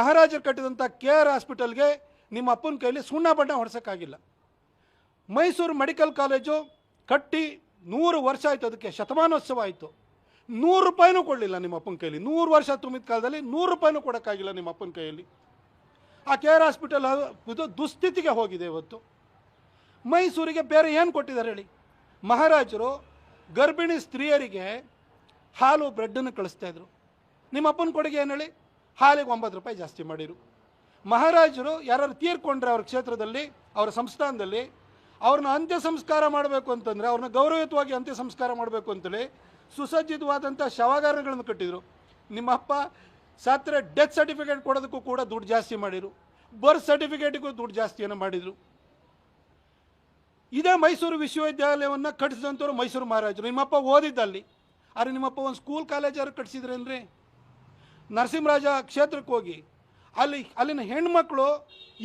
ಮಹಾರಾಜರು ಕಟ್ಟಿದಂಥ K R ಹಾಸ್ಪಿಟಲ್ಗೆ ನಿಮ್ಮ ಅಪ್ಪನ ಕೈಲಿ ಸುಣ್ಣ ಬಣ್ಣ ಹೊಡ್ಸೋಕ್ಕಾಗಿಲ್ಲ. ಮೈಸೂರು ಮೆಡಿಕಲ್ ಕಾಲೇಜು ಕಟ್ಟಿ ನೂರು ವರ್ಷ ಆಯಿತು ಅದಕ್ಕೆ, ಶತಮಾನೋತ್ಸವ ಆಯಿತು. ನೂರು ರೂಪಾಯಿನೂ ಕೊಡಲಿಲ್ಲ ನಿಮ್ಮ ಅಪ್ಪನ ಕೈಯಲ್ಲಿ. ನೂರು ವರ್ಷ ತುಂಬಿದ ಕಾಲದಲ್ಲಿ ನೂರು ರೂಪಾಯಿನೂ ಕೊಡೋಕ್ಕಾಗಿಲ್ಲ ನಿಮ್ಮ ಅಪ್ಪನ ಕೈಯಲ್ಲಿ. ಆ ಕೆ ಆರ್ ಹಾಸ್ಪಿಟಲ್ ಇದು ದುಸ್ಥಿತಿಗೆ ಹೋಗಿದೆ ಇವತ್ತು. ಮೈಸೂರಿಗೆ ಬೇರೆ ಏನು ಕೊಟ್ಟಿದ್ದಾರೆ ಹೇಳಿ? ಮಹಾರಾಜರು ಗರ್ಭಿಣಿ ಸ್ತ್ರೀಯರಿಗೆ ಹಾಲು ಬ್ರೆಡ್ಡನ್ನು ಕಳಿಸ್ತಾ ಇದ್ರು. ನಿಮ್ಮ ಅಪ್ಪನ ಕೊಡುಗೆ ಏನು ಹೇಳಿ? ಹಾಲಿಗೆ ಒಂಬತ್ತು ರೂಪಾಯಿ ಜಾಸ್ತಿ ಮಾಡಿರು. ಮಹಾರಾಜರು ಯಾರು ತೀರ್ಕೊಂಡ್ರೆ ಅವ್ರ ಕ್ಷೇತ್ರದಲ್ಲಿ, ಅವರ ಸಂಸ್ಥಾನದಲ್ಲಿ, ಅವ್ರನ್ನ ಅಂತ್ಯ ಸಂಸ್ಕಾರ ಮಾಡಬೇಕು ಅಂತಂದರೆ, ಅವ್ರನ್ನ ಗೌರವಯುತವಾಗಿ ಅಂತ್ಯ ಸಂಸ್ಕಾರ ಮಾಡಬೇಕು ಅಂತೇಳಿ ಸುಸಜ್ಜಿತವಾದಂಥ ಶವಾಗಾರಗಳನ್ನು ಕಟ್ಟಿದರು. ನಿಮ್ಮಪ್ಪ ಸತ್ತರೆ ಡೆತ್ ಸರ್ಟಿಫಿಕೇಟ್ ಕೊಡೋದಕ್ಕೂ ಕೂಡ ದುಡ್ಡು ಜಾಸ್ತಿ ಮಾಡಿರು. ಬರ್ತ್ ಸರ್ಟಿಫಿಕೇಟಿಗೂ ದುಡ್ಡು ಜಾಸ್ತಿಯನ್ನು ಮಾಡಿದರು. ಇದೇ ಮೈಸೂರು ವಿಶ್ವವಿದ್ಯಾಲಯವನ್ನು ಕಟ್ಟಿಸಿದಂಥವ್ರು ಮೈಸೂರು ಮಹಾರಾಜರು. ನಿಮ್ಮಪ್ಪ ಓದಿದ್ದಲ್ಲಿ. ಆದರೆ ನಿಮ್ಮಪ್ಪ ಒಂದು ಸ್ಕೂಲ್ ಕಾಲೇಜಾರು ಕಟ್ಟಿಸಿದ್ರೇನ್ರಿ ನರಸಿಂಹರಾಜ ಕ್ಷೇತ್ರಕ್ಕೆ ಹೋಗಿ, ಅಲ್ಲಿ, ಅಲ್ಲಿನ ಹೆಣ್ಮಕ್ಳು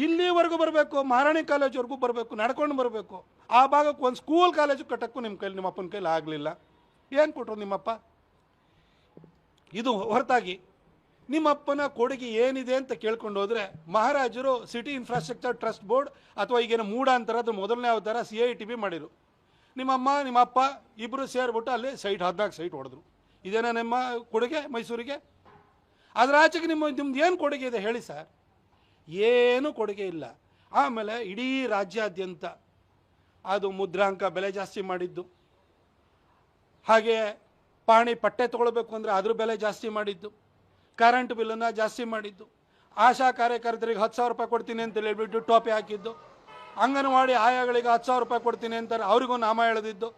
ಇಲ್ಲಿವರೆಗೂ ಬರಬೇಕು, ಮಹಾರಾಣಿ ಕಾಲೇಜ್ವರೆಗೂ ಬರಬೇಕು, ನಡ್ಕೊಂಡು ಬರಬೇಕು. ಆ ಭಾಗಕ್ಕೆ ಒಂದು ಸ್ಕೂಲ್ ಕಾಲೇಜು ಕಟ್ಟಕ್ಕೂ ನಿಮ್ಮ ಕೈಲಿ, ನಿಮ್ಮ ಅಪ್ಪನ ಕೈಲಿ ಆಗಲಿಲ್ಲ. ಏನು ಕೊಟ್ಟರು ನಿಮ್ಮಪ್ಪ? ಇದು ಹೊರತಾಗಿ ನಿಮ್ಮಪ್ಪನ ಕೊಡುಗೆ ಏನಿದೆ ಅಂತ ಕೇಳ್ಕೊಂಡು ಹೋದರೆ, ಮಹಾರಾಜರು ಸಿಟಿ ಇನ್ಫ್ರಾಸ್ಟ್ರಕ್ಚರ್ ಟ್ರಸ್ಟ್ ಬೋರ್ಡ್ ಅಥವಾ ಈಗೇನು ಮೂಡ ಅಂತಾರೆ, ಅದು ಮೊದಲನೇ ಅವತಾರ ಸಿ ಐ ಟಿ ಬಿ ಮಾಡಿರು. ನಿಮ್ಮಮ್ಮ, ನಿಮ್ಮಪ್ಪ ಇಬ್ಬರು ಸೇರಿಬಿಟ್ಟು ಅಲ್ಲಿ ಸೈಟ್ ಹದಿನಾಲ್ಕು ಸೈಟ್ ಹೊಡೆದ್ರು. ಇದೇನಾ ನಿಮ್ಮ ಕೊಡುಗೆ ಮೈಸೂರಿಗೆ? ಅದರ ಆಚೆಗೆ ನಿಮ್ಮ ನಿಮ್ದು ಏನು ಕೊಡುಗೆ ಇದೆ ಹೇಳಿ ಸರ್? ಏನೂ ಕೊಡುಗೆ ಇಲ್ಲ. ಆಮೇಲೆ ಇಡೀ ರಾಜ್ಯಾದ್ಯಂತ ಅದು ಮುದ್ರಾಂಕ ಬೆಲೆ ಜಾಸ್ತಿ ಮಾಡಿದ್ದು. ಹಾಗೆ ಪಾಣಿ ಪಟ್ಟೆ ತೊಗೊಳ್ಬೇಕು ಅಂದರೆ ಅದ್ರ ಬೆಲೆ ಜಾಸ್ತಿ ಮಾಡಿದ್ದು. ಕರೆಂಟ್ ಬಿಲ್ಲನ್ನು ಜಾಸ್ತಿ ಮಾಡಿದ್ದು. ಆಶಾ ಕಾರ್ಯಕರ್ತರಿಗೆ ಹತ್ತು ಸಾವಿರ ರೂಪಾಯಿ ಕೊಡ್ತೀನಿ ಅಂತ ಹೇಳ್ಬಿಟ್ಟು ಟೋಪಿ ಹಾಕಿದ್ದು. ಅಂಗನವಾಡಿ ಆಯಾಗಳಿಗೆ ಹತ್ತು ಸಾವಿರ ರೂಪಾಯಿ ಕೊಡ್ತೀನಿ ಅಂತಾರೆ, ಅವ್ರಿಗೂ ನಾಮ ಎಳೆದಿದ್ದು.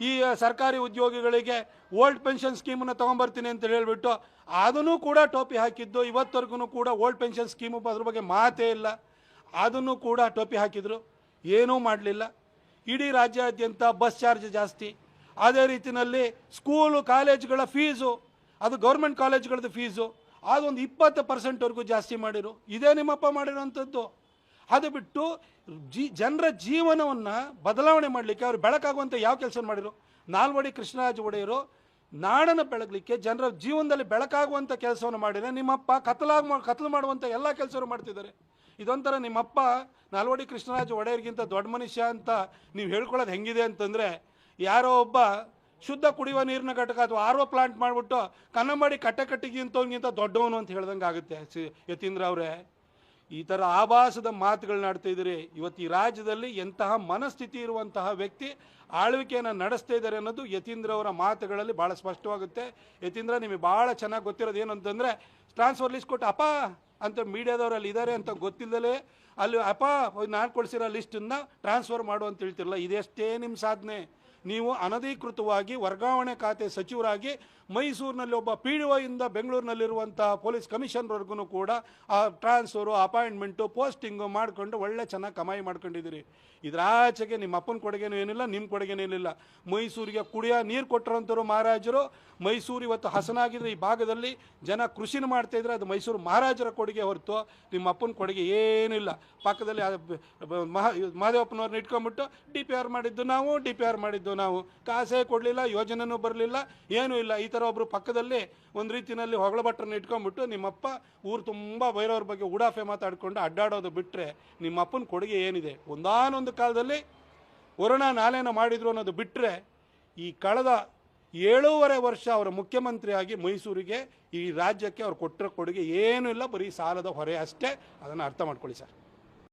ಈ ಸರ್ಕಾರಿ ಉದ್ಯೋಗಿಗಳಿಗೆ ಓಲ್ಡ್ ಪೆನ್ಷನ್ ಸ್ಕೀಮನ್ನು ತೊಗೊಂಬರ್ತೀನಿ ಅಂತ ಹೇಳಿಬಿಟ್ಟು ಅದನ್ನು ಕೂಡ ಟೋಪಿ ಹಾಕಿದ್ದು, ಇವತ್ತವರೆಗೂ ಕೂಡ ಓಲ್ಡ್ ಪೆನ್ಷನ್ ಸ್ಕೀಮು ಅದ್ರ ಬಗ್ಗೆ ಮಾತೇ ಇಲ್ಲ. ಅದನ್ನು ಕೂಡ ಟೋಪಿ ಹಾಕಿದರು. ಏನೂ ಮಾಡಲಿಲ್ಲ. ಇಡೀ ರಾಜ್ಯಾದ್ಯಂತ ಬಸ್ ಚಾರ್ಜ್ ಜಾಸ್ತಿ. ಅದೇ ರೀತಿಯಲ್ಲಿ ಸ್ಕೂಲು, ಕಾಲೇಜ್ಗಳ ಫೀಸು, ಅದು ಗೌರ್ಮೆಂಟ್ ಕಾಲೇಜ್ಗಳದ್ದು ಫೀಸು, ಅದೊಂದು ಇಪ್ಪತ್ತು ಪರ್ಸೆಂಟ್ವರೆಗೂ ಜಾಸ್ತಿ ಮಾಡಿರು. ಇದೇ ನಿಮ್ಮಪ್ಪ ಮಾಡಿರೋವಂಥದ್ದು. ಅದು ಬಿಟ್ಟು ಜಿ, ಜನರ ಜೀವನವನ್ನು ಬದಲಾವಣೆ ಮಾಡಲಿಕ್ಕೆ ಅವ್ರು ಬೆಳಕಾಗುವಂಥ ಯಾವ ಕೆಲಸ ಮಾಡಿರು ನಾಲ್ವಡಿ ಕೃಷ್ಣರಾಜ ಒಡೆಯರು ನಾಡನ್ನು ಬೆಳಗಲಿಕ್ಕೆ ಜನರ ಜೀವನದಲ್ಲಿ ಬೆಳಕಾಗುವಂಥ ಕೆಲಸವನ್ನು ಮಾಡಿದರೆ ನಿಮ್ಮಪ್ಪ ಕತ್ತಲಾಗ ಕತ್ಲು ಮಾಡುವಂಥ ಎಲ್ಲ ಕೆಲಸವನ್ನು ಮಾಡ್ತಿದ್ದಾರೆ. ಇದೊಂಥರ ನಿಮ್ಮಪ್ಪ ನಾಲ್ವಡಿ ಕೃಷ್ಣರಾಜ ಒಡೆಯರಿಗಿಂತ ದೊಡ್ಡ ಮನುಷ್ಯ ಅಂತ ನೀವು ಹೇಳ್ಕೊಳ್ಳೋದು ಹೆಂಗಿದೆ ಅಂತಂದರೆ, ಯಾರೋ ಒಬ್ಬ ಶುದ್ಧ ಕುಡಿಯುವ ನೀರಿನ ಘಟಕ ಅಥವಾ ಆರ್ ಒ ಪ್ಲಾಂಟ್ ಮಾಡಿಬಿಟ್ಟು ಕನ್ನಂಬಾಡಿ ಕಟ್ಟೆ ಕಟ್ಟಿಗಿಂತವ್ನಿಗಿಂತ ದೊಡ್ಡವನು ಅಂತ ಹೇಳ್ದಂಗೆ ಆಗುತ್ತೆ ಯತೀಂದ್ರ ಅವರೇ. ಈ ಥರ ಆಭಾಸದ ಮಾತುಗಳನ್ನ ಆಡ್ತಾ ಇವತ್ತು ಈ ರಾಜ್ಯದಲ್ಲಿ ಎಂತಹ ಮನಸ್ಥಿತಿ ಇರುವಂತಹ ವ್ಯಕ್ತಿ ಆಳ್ವಿಕೆಯನ್ನು ನಡೆಸ್ತಾ ಇದ್ದಾರೆ ಅನ್ನೋದು ಯತೀಂದ್ರ ಅವರ ಮಾತುಗಳಲ್ಲಿ ಭಾಳ ಸ್ಪಷ್ಟವಾಗುತ್ತೆ. ಯತೀಂದ್ರ, ನಿಮಗೆ ಭಾಳ ಚೆನ್ನಾಗಿ ಗೊತ್ತಿರೋದು ಏನು ಅಂತಂದರೆ ಟ್ರಾನ್ಸ್ಫರ್ ಲಿಸ್ಟ್ ಕೊಟ್ಟು ಅಪ್ಪ ಅಂತ ಮೀಡಿಯಾದವರಲ್ಲಿ ಇದ್ದಾರೆ ಅಂತ ಗೊತ್ತಿಲ್ಲದಲೇ ಅಲ್ಲಿ, ಅಪ್ಪ ನಾನು ಕೊಡಿಸಿರೋ ಲಿಸ್ಟನ್ನು ಟ್ರಾನ್ಸ್ಫರ್ ಮಾಡು ಅಂತ ಹೇಳ್ತಿರಲ್ಲ, ಇದೆಷ್ಟೇ ನಿಮ್ಮ ಸಾಧನೆ. ನೀವು ಅನಧಿಕೃತವಾಗಿ ವರ್ಗಾವಣೆ ಖಾತೆ ಸಚಿವರಾಗಿ ಮೈಸೂರಿನಲ್ಲಿ ಒಬ್ಬ ಪಿ ಡಿ ಒಯಿಂದ ಬೆಂಗಳೂರಿನಲ್ಲಿರುವಂತಹ ಪೊಲೀಸ್ ಕಮಿಷನರ್ವರೆಗೂ ಕೂಡ ಆ ಟ್ರಾನ್ಸ್ಫರು, ಅಪಾಯಿಂಟ್ಮೆಂಟು, ಪೋಸ್ಟಿಂಗು ಮಾಡಿಕೊಂಡು ಒಳ್ಳೆ ಚೆನ್ನಾಗಿ ಕಮಾಯಿ ಮಾಡ್ಕೊಂಡಿದ್ದೀರಿ. ಇದರಾಚೆಗೆ ನಿಮ್ಮ ಅಪ್ಪನ ಕೊಡುಗೆನೂ ಏನಿಲ್ಲ ನಿಮ್ಮ ಕೊಡುಗೆನೂ ಏನಿಲ್ಲ. ಮೈಸೂರಿಗೆ ಕುಡಿಯೋ ನೀರು ಕೊಟ್ಟರಂಥವ್ರು ಮಹಾರಾಜರು, ಮೈಸೂರು ಇವತ್ತು ಹಸನಾಗಿದ್ರೆ ಈ ಭಾಗದಲ್ಲಿ ಜನ ಕೃಷಿನ ಮಾಡ್ತಾಯಿದ್ರೆ ಅದು ಮೈಸೂರು ಮಹಾರಾಜರ ಕೊಡುಗೆ ಹೊರತು ನಿಮ್ಮ ಅಪ್ಪನ ಕೊಡುಗೆ ಏನಿಲ್ಲ. ಪಕ್ಕದಲ್ಲಿ ಮಹಾ, ಮಹದೇವಪ್ಪನವ್ರನ್ನ ಇಟ್ಕೊಂಡ್ಬಿಟ್ಟು ಡಿ ಪಿ ಆರ್ ಮಾಡಿದ್ದು ನಾವು, ಡಿ ಪಿ ಆರ್ ಮಾಡಿದ್ದು ನಾವು. ಕಾಸೇ ಕೊಡಲಿಲ್ಲ, ಯೋಜನೆನೂ ಬರಲಿಲ್ಲ, ಏನೂ ಇಲ್ಲ. ಈ ಥರ ಒಬ್ಬರು ಪಕ್ಕದಲ್ಲಿ ಒಂದು ರೀತಿಯಲ್ಲಿ ಹೊಗಳ ಭಟ್ರನ್ನ ಇಟ್ಕೊಂಡ್ಬಿಟ್ಟು ನಿಮ್ಮಪ್ಪ ಊರು ತುಂಬ ಬೈರೋರ ಬಗ್ಗೆ ಉಡಾಫೆ ಮಾತಾಡಿಕೊಂಡು ಅಡ್ಡಾಡೋದು ಬಿಟ್ಟರೆ ನಿಮ್ಮ ಅಪ್ಪನ ಕೊಡುಗೆ ಏನಿದೆ? ಒಂದಾನೊಂದು ಕಾಲದಲ್ಲಿ ವರುಣ ನಾಲೇನ ಮಾಡಿದ್ರು ಅನ್ನೋದು ಬಿಟ್ಟರೆ ಈ ಕಳೆದ ಏಳೂವರೆ ವರ್ಷ ಅವರ ಮುಖ್ಯಮಂತ್ರಿಯಾಗಿ ಮೈಸೂರಿಗೆ ಈ ರಾಜ್ಯಕ್ಕೆ ಅವ್ರು ಕೊಟ್ಟಿರೋ ಕೊಡುಗೆ ಏನೂ ಇಲ್ಲ, ಬರೀ ಸಾಲದ ಹೊರೆ ಅಷ್ಟೇ. ಅದನ್ನು ಅರ್ಥ ಮಾಡ್ಕೊಳ್ಳಿ ಸರ್.